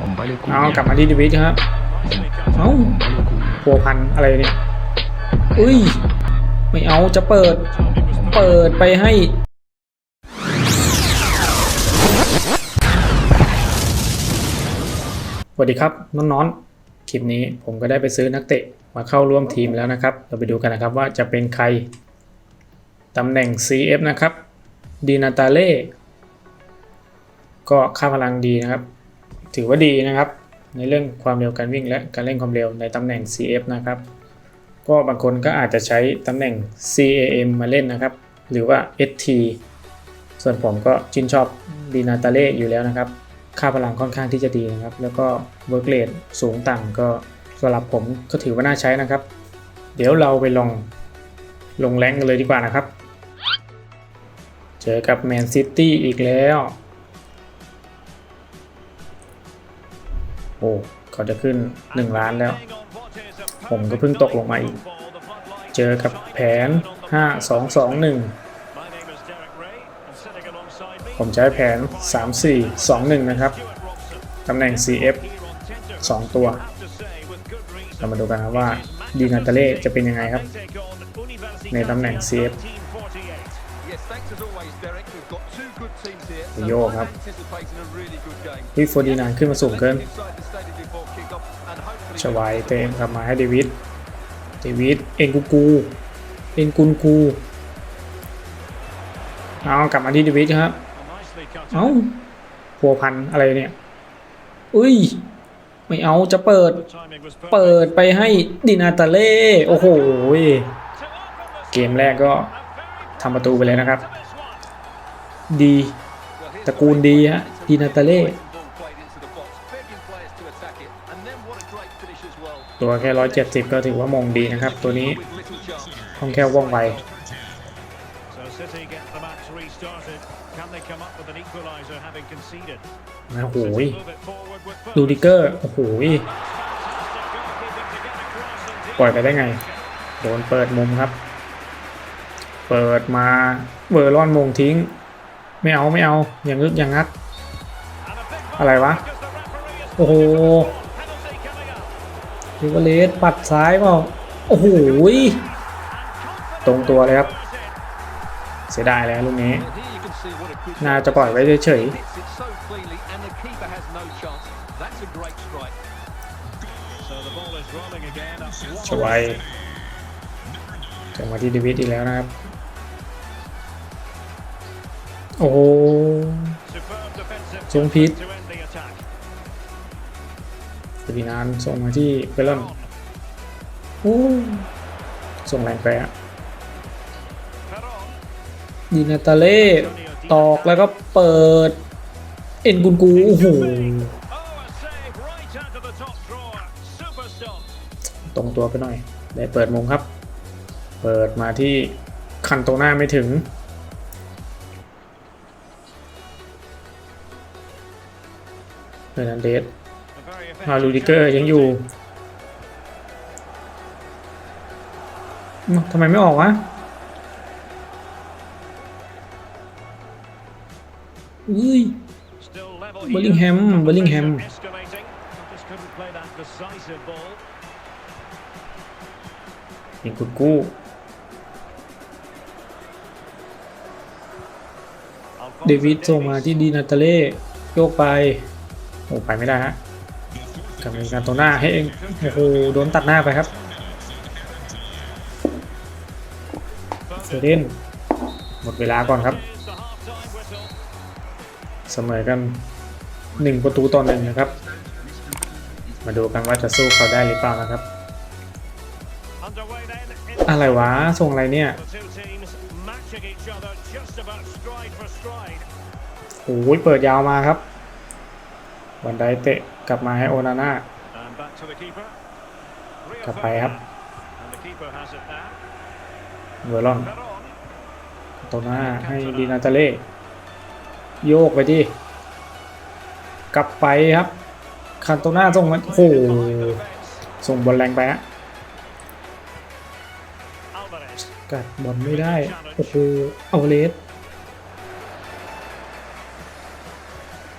ผมไปเลยกูเอากลับมาที่ดีวิทครับเอ้าผมไปเลยกูพัวพันอะไรเนี่ยอุ้ย ไม่เอาจะเปิด เปิดไปให้สวัสดีครับน้องๆ คลิปนี้ผมก็ได้ไปซื้อนักเตะมาเข้าร่วมทีมแล้วนะครับ เราไปดูกันนะครับว่าจะเป็นใคร ตำแหน่ง CF นะครับดีนาตาเล่ก็ค่าพลังดีนะครับ ถือว่าดีนะครับ ในเรื่องความเร็วการวิ่งและการเล่นความเร็วในตำแหน่ง CF นะครับ ก็บางคนก็อาจจะใช้ตำแหน่ง CAM มาเล่นนะครับ หรือว่า ST ส่วนผมก็ชื่นชอบดีนาตาเล่อยู่แล้วนะครับ ค่าพลังค่อนข้างที่จะดีนะครับ แล้วก็เวิร์กเ e สูงต่ำก็สำหรับผมก็ถือว่าน่าใช้นะครับ เดี๋ยวเราไปลองลงแรงกันเลยดีกว่านะครับ เจอกับแมนซิตี้อีกแล้ว โอ้เขาจะขึ้น 1 ล้านแล้ว ผมก็เพิ่งตกลงมาอีก เจอกับแผน 5 2 2 1 ผมใช้แผน 3 4 2 1 นะครับ ตำแหน่ง CF 2 ตัว เรามาดูกันครับว่าดีนาตาเล่จะเป็นยังไงครับ ในตำแหน่ง CF โยกครับวิฟโฟดีนานขึ้นมาสูงเกินชวายเตะกลับมาให้เดวิดเดวิดเอ็นกูกู เอ็นกุนกูเอากลับมาที่เดวิดครับเอ้าพัวพันอะไรเนี่ยอุ้ย ไม่เอาจะเปิด เปิดไปให้ดินาตาเล่ โอ้โห เกมแรกก็ทำประตูไปเลยนะครับ ดีตระกูลดีฮะดินาตาเล่ตัวแค่170ก็ถือว่ามงดีนะครับ ตัวนี้คล่องแคล่วว่องไว So City get the match restarted. Can they come up with an equaliser having conceded? นะโอ้โห Move it forward with ดู Foden. ดิเกอร์โอ้โหปล่อยไปได้ไง โดนเปิดมุมครับ เปิดมาเวอร์ลอนมงทิ้ง ไม่เอาไม่เอา อย่างงึกอย่างงักอะไรวะ โอ้โหลิเวอร์เลสปัดซ้ายเปล่าโอ้โหตรงตัวเลยครับ เสียดายแล้วลูกนี้ น่าจะปล่อยไว้เฉย So the ball is rolling again. What ๆชวัยจะมาที่เดวิดอีกแล้วนะครับ โอ้โห superb defensive Trung Pít. to end the attack. สปีนานส่งมาที่เบลลอนโอ้ส่งแรงไปอะดีนาตาเล่ตอกแล้วก็เปิด เอ็นกุนกูโอ้โหตรงตัวไปหน่อย ได้เปิดมุมครับ เปิดมาที่คันโตหน้าไม่ถึง เฮนันเดสฮารูดิเกอร์ยังอยู่ทำไมไม่ออกวะอุ้ยเบอร์ลิงแฮมเบอร์ลิงแฮมยิงกูกู้เดวิดส่งมาที่ดีนาตาเล่โยกไป โอ้ไปไม่ได้ฮะกลับเป็นการตัวหน้าให้เองโอ้โหโดนตัดหน้าไปครับเซเดนหมดเวลาก่อนครับ เสมอกันหนึ่งประตูต่อหนึ่งนะครับ มาดูกันว่าจะสู้เขาได้หรือเปล่านะครับ อะไรวะส่งอะไรเนี่ยโอ้ยเปิดยาวมาครับ วันไดเตะกลับมาให้โอนาน่า And back to the keeper. Rio กลับไปครับ Ferdinand. And the keeper has it now. เวอร์ลอน Peron. ตัวหน้าให้ดีนาตาเล่โยกไปที่กลับไปครับคันโตหน้าส่งมาโอ้โหส่งบอลแรงไปฮะ Alvarez. กัดบอลไม่ได้โอ้โหเอาเลส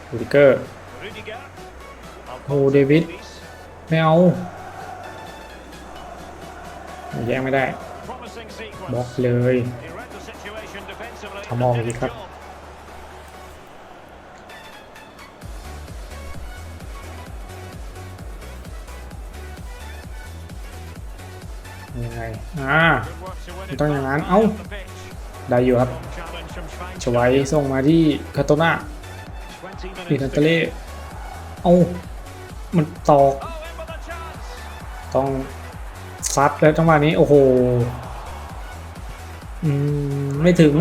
ลูดิเกอร์ Rudiger. โหเดวิดไม่เอาแย่งไม่ได้บล็อกเลยทำมองดีครับยังไง อ่าต้องอย่างนั้น เอ้า ได้อยู่ครับชวัยส่งมาที่คาโตนาอิทันเตเล่ เอามันตอก ต้องซัดแล้วจังหวะนี้ โอ้โหอืมไม่ถึง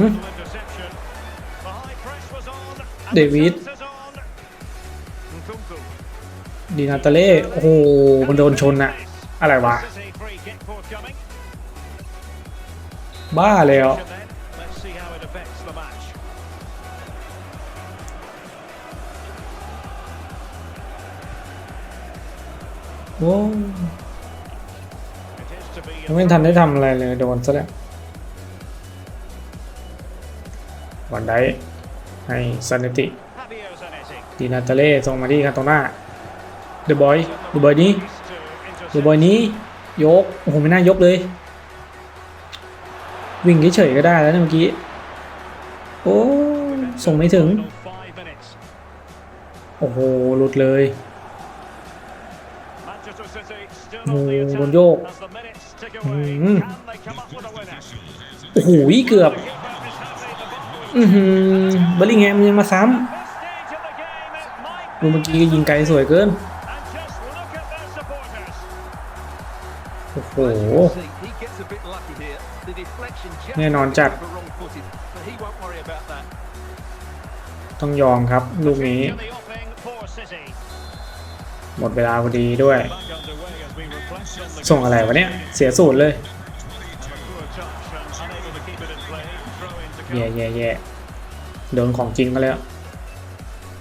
เดวิดดีนาตาเล่ โอ้โห มันโดนชนอะอะไรวะ บ้าเลยอะ โอ้ยังไม่ทันได้ทำอะไรเลยโดนซะแล้ววันได้ให้ซันนิติดีนาตาเล่ส่งมาที่คาโตนาเดอะบอยเดอะบอยนี้เดอะบอยนี้ยกโอ้โหไม่น่ายกเลย วิ่งเฉยๆก็ได้แล้วเมื่อกี้ โอ้ส่งไม่ถึง โอ้โหหลุดเลย หมบนโยกโอ้โหเกือบเบอลลิงแฮมยังมาซ้ำดูเมื่อกี้ก็ยิงไกลสวยเกิน โอ้โห แน่นอนจัด ต้องยอมครับ ลูกนี้ หมดเวลาพอดีด้วย Back underway as we reflect on the ส่งอะไรวะเนี่ย เสียสูตรเลย And a poor touch and unable to keep it in play. Throw in to แย่ come. แย่แย่โดนของจริงก็แล้ว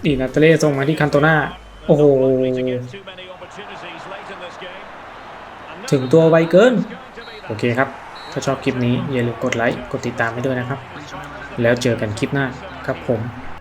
ดีนาตาเล่ส่งมาที่คันโตนาโอ้โห Unlikely to get too many opportunities late in this game. And ถึงตัวไวเกิน it's going to be that. โอเคครับ ถ้าชอบคลิปนี้อย่าลืมกดไลค์ กดติดตามให้ด้วยนะครับ แล้วเจอกันคลิปหน้าครับผม Now